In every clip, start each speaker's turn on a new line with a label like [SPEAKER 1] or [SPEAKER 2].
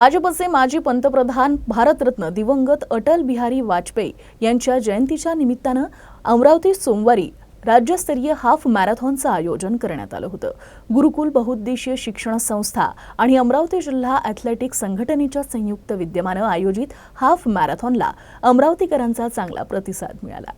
[SPEAKER 1] भाजपचे माजी पंतप्रधान भारतरत्न दिवंगत अटल बिहारी वाजपेयी यांच्या जयंतीच्या निमित्तानं अमरावती सोमवारी राज्यस्तरीय हाफ मॅरेथॉनचं आयोजन करण्यात आलं होतं. गुरुकुल बहुउद्देशीय शिक्षण संस्था आणि अमरावती जिल्हा ॲथलेटिक संघटनेच्या संयुक्त विद्यमानं आयोजित हाफ मॅरेथॉनला अमरावतीकरांचा चांगला प्रतिसाद मिळाला.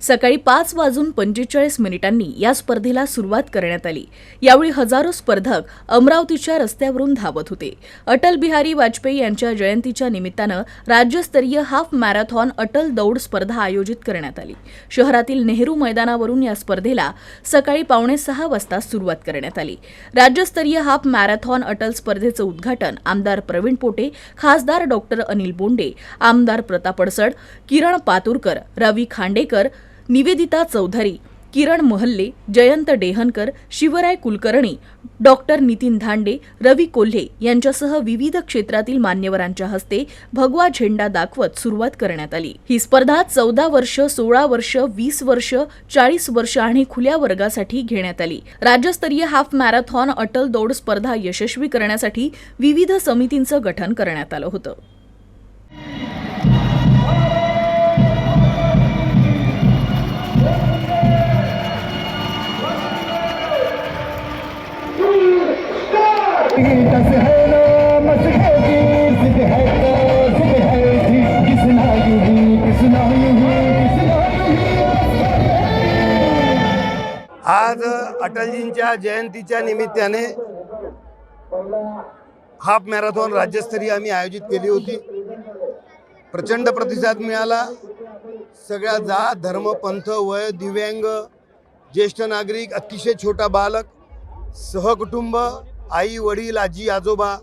[SPEAKER 1] सकाळी पाच वाजून पंचेचाळीस मिनिटांनी या स्पर्धेला सुरुवात करण्यात आली. यावेळी हजारो स्पर्धक अमरावतीच्या रस्त्यावरून धावत होते. अटल बिहारी वाजपेयी यांच्या जयंतीच्या निमित्तानं राज्यस्तरीय हाफ मॅरेथॉन अटल दौड स्पर्धा आयोजित करण्यात आली. शहरातील नेहरू मैदानावरून या स्पर्धेला सकाळी पावणे सहा वाजता सुरुवात करण्यात आली. राज्यस्तरीय हाफ मॅरेथॉन अटल स्पर्धेचं उद्घाटन आमदार प्रवीण पोटे खासदार डॉक्टर अनिल बोंडे आमदार प्रताप अडसड किरण पातुरकर रवी खांडेकर निवेदिता चौधरी किरण महल्ले जयंत डेहनकर शिवराय कुलकर्णी डॉक्टर नितीन धांडे रवी कोल्हे यांच्यासह विविध क्षेत्रातील मान्यवरांच्या हस्ते भगवा झेंडा दाखवत सुरुवात करण्यात आली. ही स्पर्धा चौदा वर्ष सोळा वर्ष वीस वर्ष चाळीस वर्ष आणि खुल्या वर्गासाठी घेण्यात आली. राज्यस्तरीय हाफ मॅरेथॉन अटल दौड स्पर्धा यशस्वी करण्यासाठी विविध समितींचं गठन करण्यात आलं होतं.
[SPEAKER 2] आज अटलजींच्या जयंतीच्या निमित्ताने हाफ मॅरेथॉन राज्यस्तरीय आम्ही आयोजित केली होती. प्रचंड प्रतिसाद मिळाला. सगळ्या जात धर्म पंथ वय दिव्यांग ज्येष्ठ नागरिक अतिशय छोटा बालक सहकुटुंब आई वडील आजी आजोबा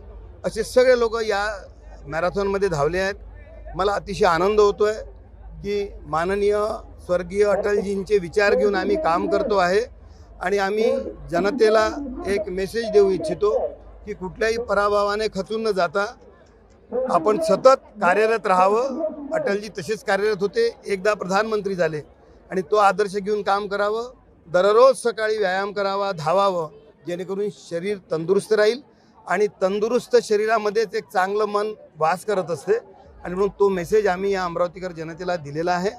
[SPEAKER 2] असे सगळे लोक या मॅरेथॉनमध्ये धावले आहेत. मला अतिशय आनंद होतो आहे की माननीय स्वर्गीय अटलजींचे विचार घेऊन आम्ही काम करतो आहे आणि आम्ही जनतेला एक मेसेज देऊ इच्छितो की कुठल्याही पराभवाने खचून न जाता आपण सतत कार्यरत राहावं. अटलजी तसेच कार्यरत होते. एकदा प्रधानमंत्री झाले आणि तो आदर्श घेऊन काम करावं. दररोज सकाळी व्यायाम करावा धावावं. जेणेकरून शरीर तंदुरुस्त राहील आणि तंदुरुस्त शरीरामध्येच एक चांगलं मन वास करत असते. आणि म्हणून तो मेसेज आम्ही या अमरावतीकर जनतेला दिलेला आहे.